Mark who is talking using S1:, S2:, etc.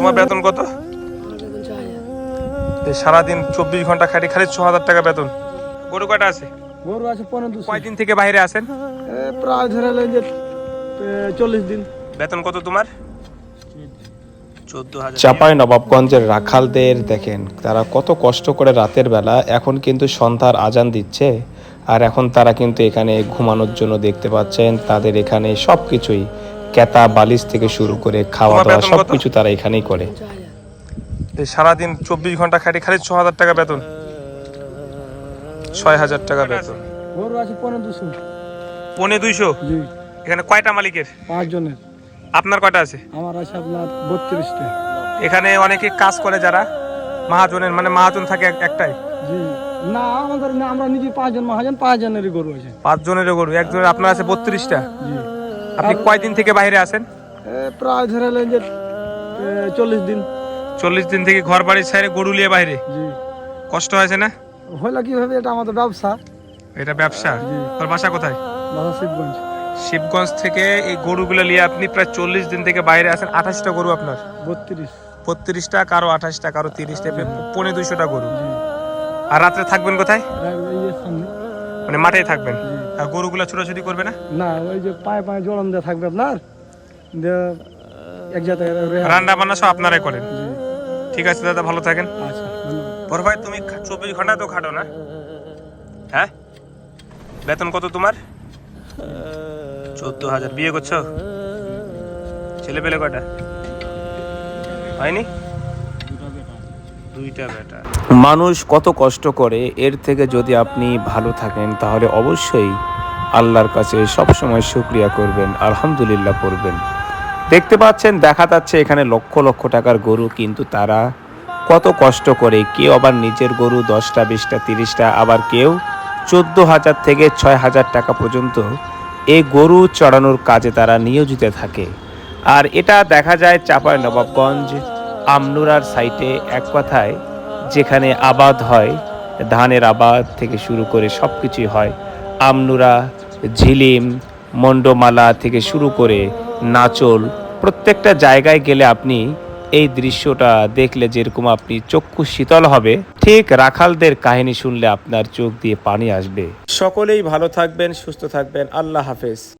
S1: তোমার বেতন কত? সারাদিন চব্বিশ ঘণ্টা খাটি খালি ছ হাজার টাকা বেতন। গরু কয়টা আছে?
S2: গরু আছে পনেরো
S1: কয়দিন থেকে বাইরে আছেন?
S2: প্রায় ধরে নেন যে চল্লিশ দিন।
S1: বেতন কত তোমার?
S3: চাপাই নবাবগঞ্জের রাখালদের দেখেন তারা কত কষ্ট করে রাতের বেলা এখন কিন্তু সন্ধ্যার আজান দিচ্ছে আর এখন তারা কিন্তু এখানে ঘুমানোর জন্য দেখতে পাচ্ছেন তাদের এখানে সব কিছুই কেতা বালিশ থেকে শুরু করে খাওয়া দাওয়া সব কিছু তারা এখানেই করে।
S1: এই সারাদিন চব্বিশ ঘণ্টা খাটি খালি ছ হাজার টাকা বেতন। ছয় হাজার টাকা বেতন।
S2: গরু আছে পনেরো দুশো।
S1: পনে দুইশো? এখানে কয়টা মালিকের?
S2: পাঁচ জনের
S1: আপনার কয়টা আছে?
S2: আমার আছে আপনার বত্রিশটা।
S1: এখানে অনেকে কাজ করে যারা মহাজনের মানে মহাজন থাকে একটাই।
S2: জি। না আমাদের না আমরা নিজে পাঁচজন মহাজন পাঁচ জনেরই গরু আছে।
S1: পাঁচ জনের গরু একজনের আপনার আছে বত্রিশটা?
S2: জি।
S1: আপনি কয়দিন থেকে বাইরে আছেন?
S2: প্রায় ধরে নেন যে চল্লিশ দিন।
S1: চল্লিশ দিন থেকে ঘর বাড়ি ছেড়ে গরু নিয়ে বাইরে?
S2: জি।
S1: কষ্ট হয়েছে না?
S2: হইল কীভাবে? এটা আমাদের ব্যবসা।
S1: এটা ব্যবসা? তোর বাসা কোথায়?
S2: বাসা শিবগঞ্জ।
S1: শিবগঞ্জ থেকে এই গরুগুলো নিয়ে আপনি প্রায় চল্লিশ দিন থেকে বাইরে আছেন। আঠাশটা গরু আপনার?
S2: বত্রিশ।
S1: বত্রিশটা কারও আঠাশটা কারও তিরিশটা পনেরো দুইশোটা গরু। আর রাত্রে থাকবেন কোথায়?
S2: সামনে।
S1: মানে মাঠেই থাকবেন? আর গরুগুলো ছোটাছুটি করবে না?
S2: না ওই যে পায়ে পায়ে জড়ান দেওয়া থাকবে আপনার? এক জায়গায়
S1: রান্না বান্না সব আপনারাই করেন? ঠিক আছে দাদা ভালো থাকেন।
S2: আচ্ছা
S1: বড় ভাই তুমি চব্বিশ ঘণ্টা তো খাটো না? হ্যাঁ? বেতন কত তোমার? চোদ্দ হাজার। বিয়ে করছ? ছেলে পেলে কয়টা? হয়নি?
S3: মানুষ কত কষ্ট করে এর থেকে যদি আপনি ভালো থাকেন, তাহলে অবশ্যই আল্লাহর কাছে সবসময় শুক্রিয়া করবেন, আলহামদুলিল্লাহ করবেন দেখতে পাচ্ছেন, দেখা যাচ্ছে এখানে লক্ষ লক্ষ টাকার গরু, কিন্তু তারা কত কষ্ট করে, কেউ আবার নিজের গরু দশটা, বিশটা, তিরিশটা, আবার কেউ চোদ্দ হাজার থেকে ছয় হাজার টাকা পর্যন্ত এই গরু চড়ানোর কাজে তারা নিয়োজিত থাকে। আর এটা দেখা যায় চাপাই নবাবগঞ্জ আমনুরার সাইটে এক কথায়, যেখানে আবাদ হয়, ধানের আবাদ থেকে শুরু করে সব কিছুই হয়। আমনুরা, ঝিলিম মন্ডমালা থেকে শুরু করে নাচল, প্রত্যেকটা জায়গায় গেলে আপনি এই দৃশ্যটা দেখলে যেরকম আপনি চক্ষু শীতল হবে, ঠিক রাখালদের কাহিনী শুনলে আপনার চোখ দিয়ে পানি আসবে। সকলেই ভালো থাকবেন, সুস্থ থাকবেন। আল্লাহ হাফেজ।